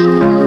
Malaysia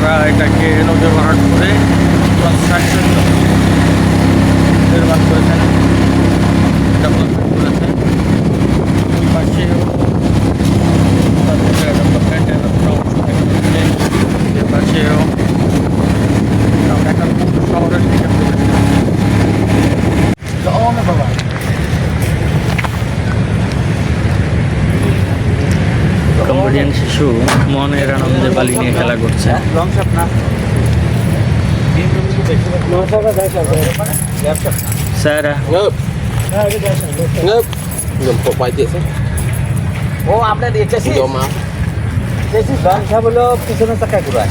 তারা এটাকে ভরাট করে কনস্ট্রাকশন নির্মাণ করেছেন ডেভেলপমেন্ট করেছেন ওই পাশেও তাদের ডেভেলপমেন্টের একটা অংশ দেখা যাচ্ছে এ পাশেও আমরা এখন শহরের দিকে প্রবেশ করছি কম্বোডিয়ান শিশু মনের আনন্দে বালি নিয়ে খেলা করছে। tiền xem ও চেসিস Ngợp mà চেসিস ব্যবসা হলো পিছনে চাকা ঘুরায়।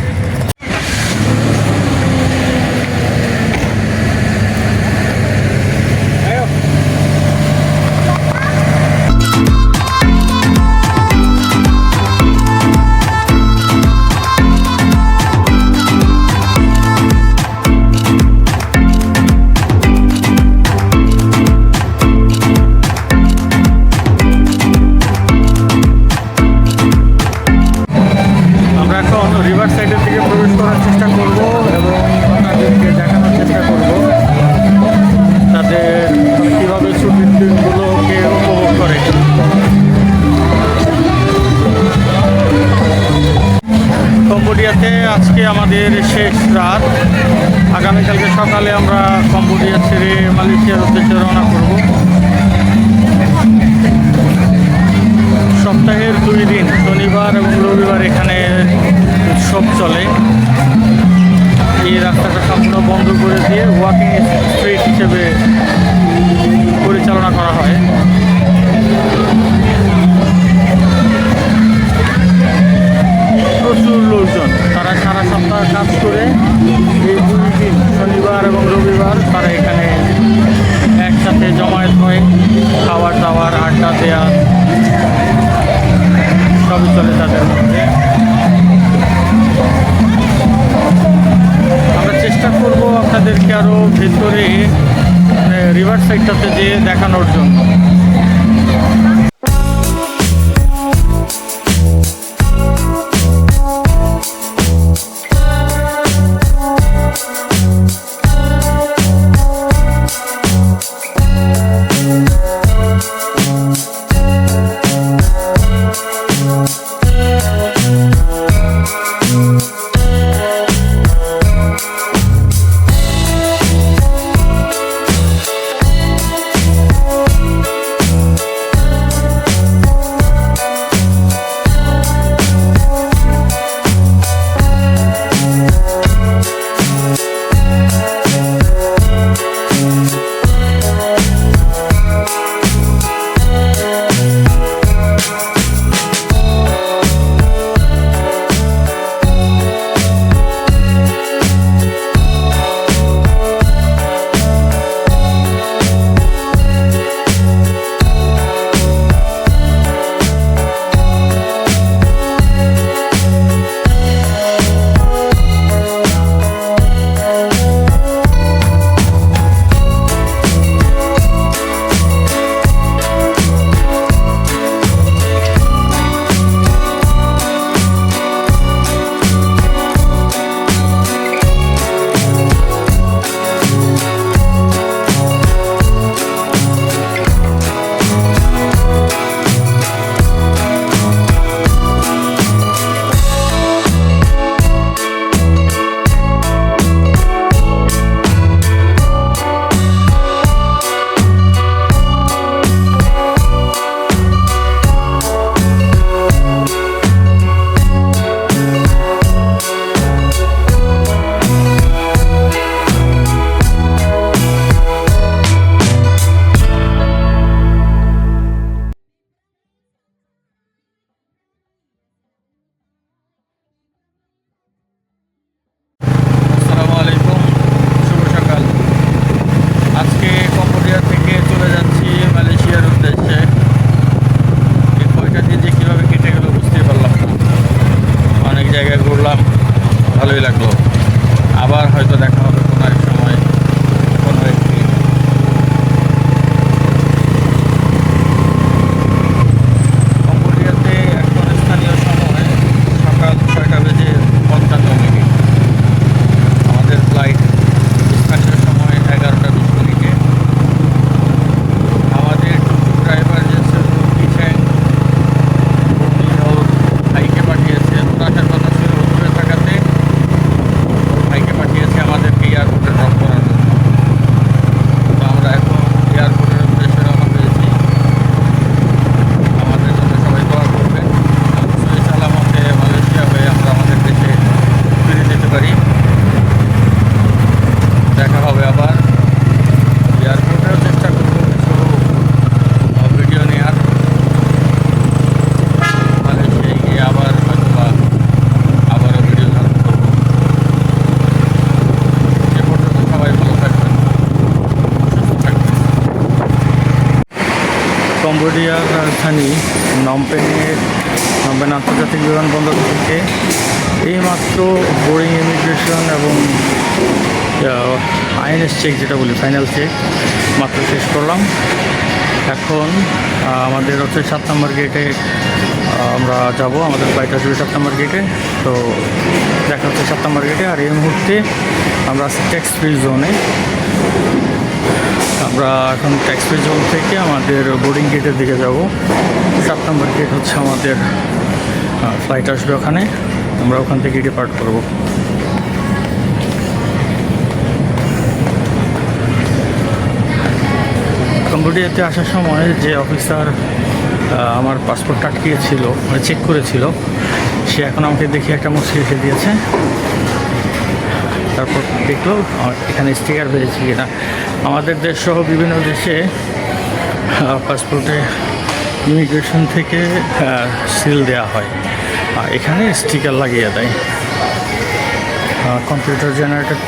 কম্বোডিয়াতে আজকে আমাদের শেষ রাত। আগামীকালকে সকালে আমরা কম্বোডিয়া ছেড়ে মালয়েশিয়ার উদ্দেশ্যে রওনা করব। সপ্তাহের দুই দিন, শনিবার এবং রবিবার এখানে উৎসব চলে। এই রাস্তাটা সম্পূর্ণ বন্ধ করে দিয়ে ওয়াকিং স্ট্রিট হিসেবে পরিচালনা করা হয়। লোকজন তারা সারা সপ্তাহ কাজ করে এই দুই দিন শনিবার এবং রবিবার তারা এখানে একসাথে জমায়েত হয় খাবার দাবার আড্ডা দেওয়া সবই চলে তাদের মধ্যে। আমরা চেষ্টা করব আপনাদেরকে আরও ভেতরে রিভার সাইডটাতে যেয়ে দেখানোর জন্য। কম্বোডিয়ার রাজধানী নমপেনের নমপেন আন্তর্জাতিক বিমানবন্দর থেকে এইমাত্র বোর্ডিং ইমিগ্রেশন এবং আইএনএস চেক যেটা বলি, ফাইনাল চেক, মাত্র শেষ করলাম। এখন আমাদের হচ্ছে সাত নম্বর গেটে আমরা যাব, আমাদের ফ্লাইট আসবে সাত নম্বর গেটে। তো দেখা হচ্ছে সাত নম্বর গেটে, আর এই মুহূর্তে আমরা ট্যাক্স ফ্রি জোনে আমরা এখন ট্যাক্স জোন থেকে আমাদের বোর্ডিং গেটের দিকে যাব। সাত নম্বর গেট হচ্ছে আমাদের ফ্লাইট আসবে ওখানে। আমরা ওখান থেকে ডিপার্ট করব। কম্বোডিয়াতে আসার সময় যে অফিসার আমার পাসপোর্ট আটকিয়েছিল মানে চেক করেছিল, সে এখন আমাকে দেখে একটা মুছে রেখে দিয়েছে। তারপর দেখল এখানে স্টিকার হয়েছে কিনা আমাদের দেশ সহ বিভিন্ন দেশে পাসপোর্টে ইমিগ্রেশন থেকে সিল দেওয়া হয়। আর এখানে স্টিকার লাগিয়ে দেয়। কম্পিউটার জেনারেটেড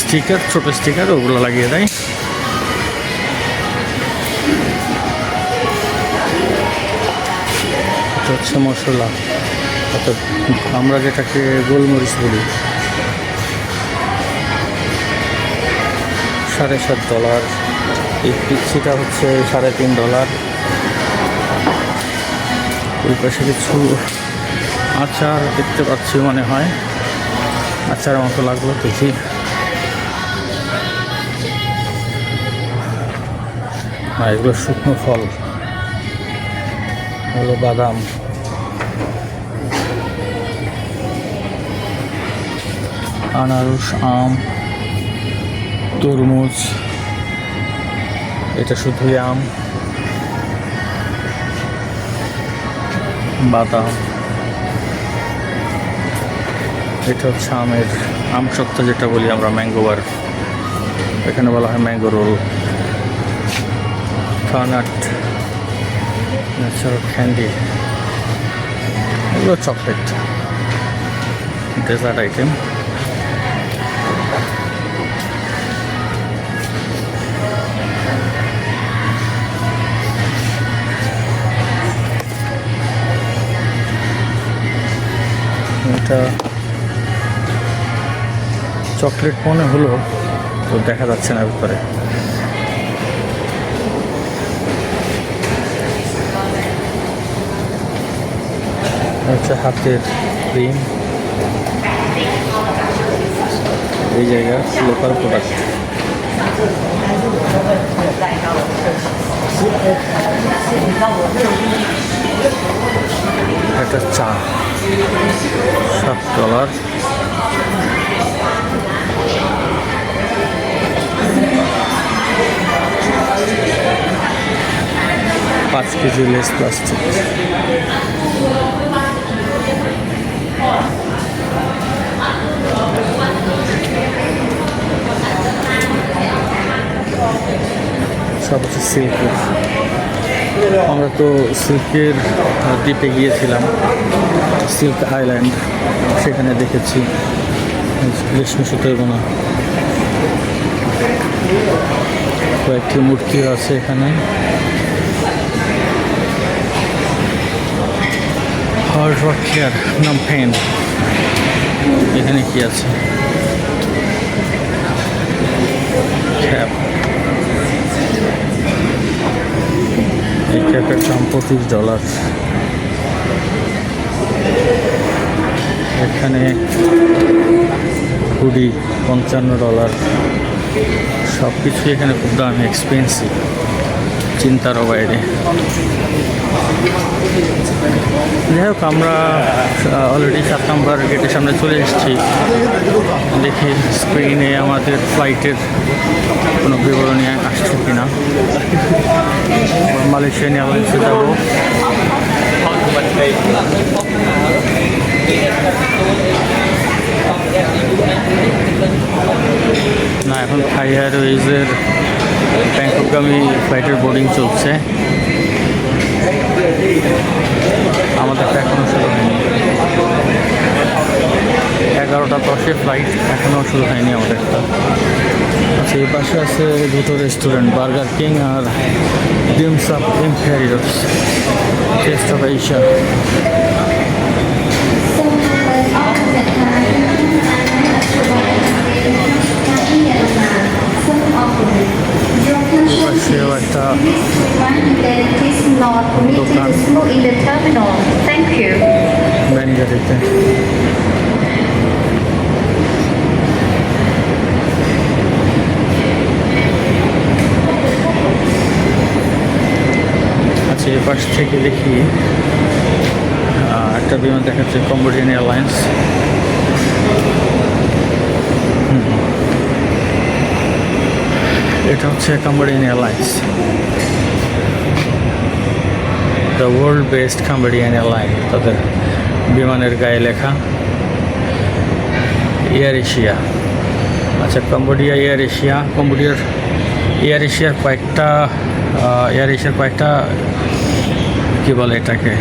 স্টিকার ছোটো স্টিকার ওগুলো লাগিয়ে দেয়। হচ্ছে মশলা। অর্থাৎ আমরা যেটাকে গোলমরিচ বলি সাড়ে সাত ডলার এই পিচ্ছিটা হচ্ছে সাড়ে তিন ডলার ওই পাশে কিছু আচার দেখতে পাচ্ছি মনে হয়। আচার মতো লাগল, দেখি। আর এগুলো শুকনো ফল। হলো বাদাম। আনারস, আম। তরমুজ, এটা শুধুই আম, বাদাম। এটা হচ্ছে আমের আম সত্য যেটা বলি আমরা ম্যাঙ্গোবার এখানে বলা হয় ম্যাঙ্গো রোল কানাট ন্যাচারাল ক্যান্ডি এগুলো চকলেট ডেজার্ট আইটেম এটা চকলেট মনে হলো, তো দেখা যাচ্ছে না উপরে হচ্ছে হাতের ক্রিম। এই জায়গা লোকাল প্রোডাক্ট একটা চা সাত ডলার পাঁচ কেজি লেস প্লাস্টিক সব হচ্ছে সিল্কের আমরা তো সিল্কের দ্বীপে গিয়েছিলাম, সিল্ক আইল্যান্ড, সেখানে দেখেছি রেশমি সুতোর বোনা কয়েকটি মূর্তি আছে এখানে। হার্ড নাম পেন এখানে কি আছে? এই ক্যাপের দাম ডলার এখানে কুড়ি, পঞ্চান্ন ডলার সব কিছু এখানে খুব দামি এক্সপেন্সিভ চিন্তারও বাইরে। যাই হোক, আমরা অলরেডি সাত নম্বর গেটের সামনে চলে এসেছি। দেখি স্ক্রিনে আমাদের ফ্লাইটের কোনো বিবরণী আসছে কিনা। মালয়েশিয়ান এয়ারলাইন্সে যাব। না, এখন থাই এয়ারওয়েজের ব্যাংককগামী ফ্লাইটের বোর্ডিং চলছে। আমাদেরটা এখনও শুরু হয়নি। এগারোটা দশে ফ্লাইট এখনও শুরু হয়নি আমাদেরটা। আচ্ছা এই পাশে আছে দুটো রেস্টুরেন্ট বার্গার কিং আর ডিমস আপ ইম্পেরিয়স taste of Asia the terminal. Thank you. ব্যানগাড়িতে আচ্ছা এ পাশ থেকে দেখি আহ, একটা বিমান দেখাচ্ছে কম্বোডিয়ান এয়ারলাইন্স এটা হচ্ছে Cambodian airlines the world best Cambodian airline তাদের বিমানের গায়ে লেখা এয়ার এশিয়া আচ্ছা কম্বোডিয়া এয়ার এশিয়া কম্বোডিয়ার এয়ার এশিয়ার কয়েকটা এয়ার এশিয়ার কয়েকটা, কী বলে এটাকে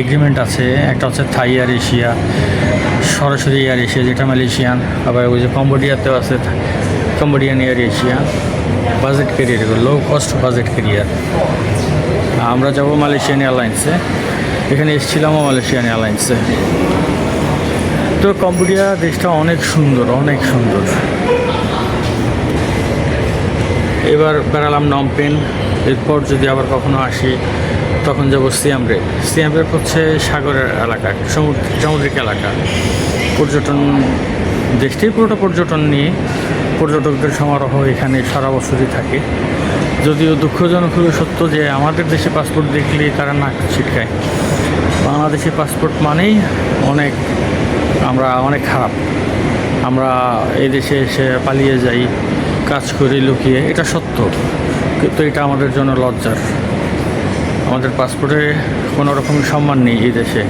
এগ্রিমেন্ট আছে। একটা হচ্ছে থাই এয়ার এশিয়া সরাসরি এয়ার এশিয়া যেটা মালয়েশিয়ান আবার ওই যে কম্বোডিয়াতেও আছে Cambodian Air Asia budget carrier low cost budget carrier আমরা যাব মালয়েশিয়ান এয়ারলাইন্সে এখানে এসেছিলামও মালয়েশিয়ান এয়ারলাইন্সে তো কম্বোডিয়া দেশটা অনেক সুন্দর অনেক সুন্দর। এবার বেড়ালাম নমপেন এরপর যদি আবার কখনো আসি, তখন যাব সিয়াম রেপ সিয়াম হচ্ছে সাগরের এলাকা, সমুদ্র সামুদ্রিক এলাকা। পর্যটন দেশটি পুরোটা পর্যটন নিয়ে পর্যটকদের সমারোহ এখানে সারা বছরই থাকে। যদিও দুঃখজনক হলো সত্য যে আমাদের দেশে পাসপোর্ট দেখলে তারা নাক ছিটকায়। বাংলাদেশে পাসপোর্ট মানেই অনেক আমরা অনেক খারাপ। আমরা এই দেশে এসে পালিয়ে যাই, কাজ করি, লুকিয়ে, এটা সত্য। কিন্তু এটা আমাদের জন্য লজ্জার। আমাদের পাসপোর্টে কোনো রকম সম্মান নেই এই দেশে।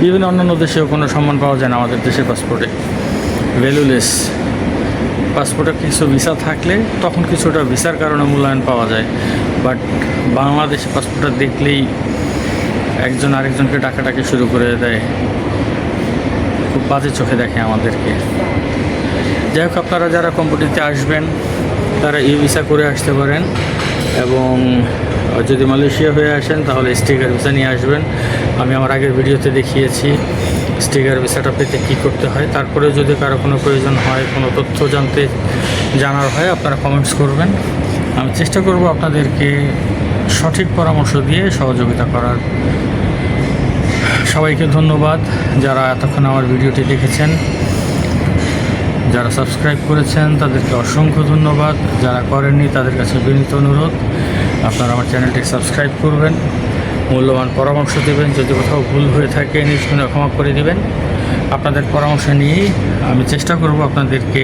বিভিন্ন অন্যান্য দেশেও কোনো সম্মান পাওয়া যায় না আমাদের দেশের পাসপোর্টে। ভ্যালুলেস পাসপোর্টে কিছু ভিসা থাকলে তখন কিছুটা ভিসার কারণে মূল্যায়ন পাওয়া যায়। বাট বাংলাদেশে পাসপোর্টটা দেখলেই একজন আরেকজনকে ডাকাডাকি শুরু করে দেয়। খুব বাজে চোখে দেখে আমাদেরকে। যাই হোক, আপনারা যারা কোম্পানিতে আসবেন, তারা ই ভিসা করে আসতে পারেন এবং যদি মালয়েশিয়া হয়ে আসেন, তাহলে স্টিকার ভিসা নিয়ে আসবেন। আমি আমার আগের ভিডিওতে দেখিয়েছি স্টিকার ভিসাটা পেতে কী করতে হয়? তারপরে যদি কারও কোনো প্রয়োজন হয়, কোনো তথ্য জানতে জানার হয়, আপনারা কমেন্টস করবেন। আমি চেষ্টা করব আপনাদেরকে সঠিক পরামর্শ দিয়ে সহযোগিতা করার। সবাইকে ধন্যবাদ যারা এতক্ষণ আমার ভিডিওটি দেখেছেন। যারা সাবস্ক্রাইব করেছেন, তাদেরকে অসংখ্য ধন্যবাদ। যারা করেননি, তাদের কাছে বিনীত অনুরোধ। আপনারা আমার চ্যানেলটি সাবস্ক্রাইব করবেন। মূল্যবান পরামর্শ দেবেন, যদি কোথাও ভুল হয়ে থাকে নিষ্পন্ন ক্ষমা করে দেবেন। আপনাদের পরামর্শ নিয়েই আমি চেষ্টা করব আপনাদেরকে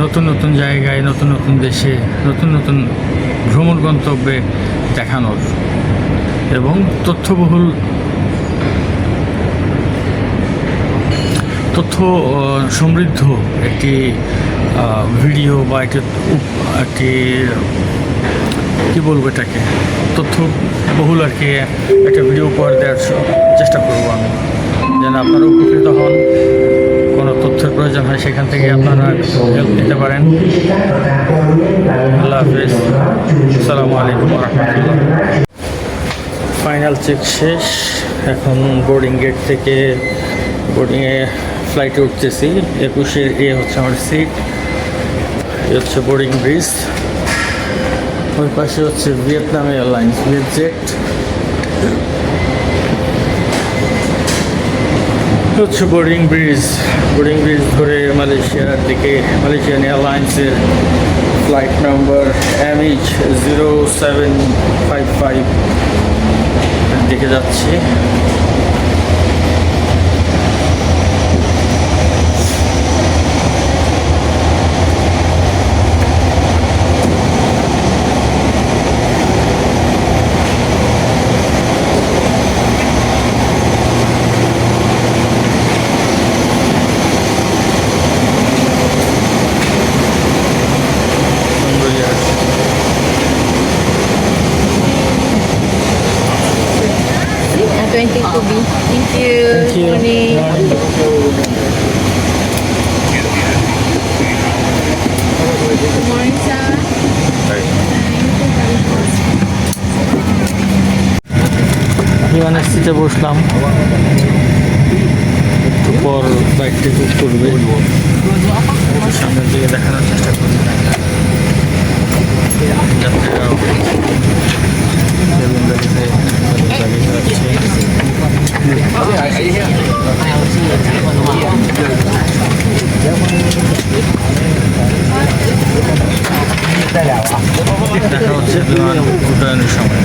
নতুন নতুন জায়গায়, নতুন নতুন দেশে, নতুন নতুন ভ্রমণ গন্তব্যে দেখানোর এবং তথ্যবহুল তথ্য সমৃদ্ধ একটি ভিডিও বা একটি একটি কী বলব এটাকে? তথ্য বহুল আর কি একটা ভিডিও উপহার দেওয়ার চেষ্টা করব আমি। যেন আপনারা উপকৃত হন, কোনো তথ্যের প্রয়োজন হয় সেখান থেকে আপনারা হেল্প নিতে পারেন। আল্লাহ হাফিজ। আসসালামু আলাইকুম রহমতুল্লাহ। ফাইনাল চেক শেষ। এখন বোর্ডিং গেট থেকে বোর্ডিংয়ে ফ্লাইটে উঠতেছি। একুশের এ হচ্ছে আমার সিট এ হচ্ছে বোর্ডিং ব্রিজ ওই পাশে হচ্ছে ভিয়েতনাম এয়ারলাইন্স, ভিয়েতজেট। হচ্ছে বোর্ডিং ব্রিজ বোর্ডিং ব্রিজ ধরে মালয়েশিয়ার দিকে, মালয়েশিয়ান এয়ারলাইন্সের flight number M H zero seven five five দিকে যাচ্ছি সুন্দর জায়গা। Uh, 22B. Thank you. Thank you. Morning. Good morning, sir. বিমানের সিটে বসলাম। একটু পর বাইকটি বুক করবে। সামনের দিকে দেখানোর চেষ্টা করবে। দেখা হচ্ছে বিমান উড্ডয়নের সময়।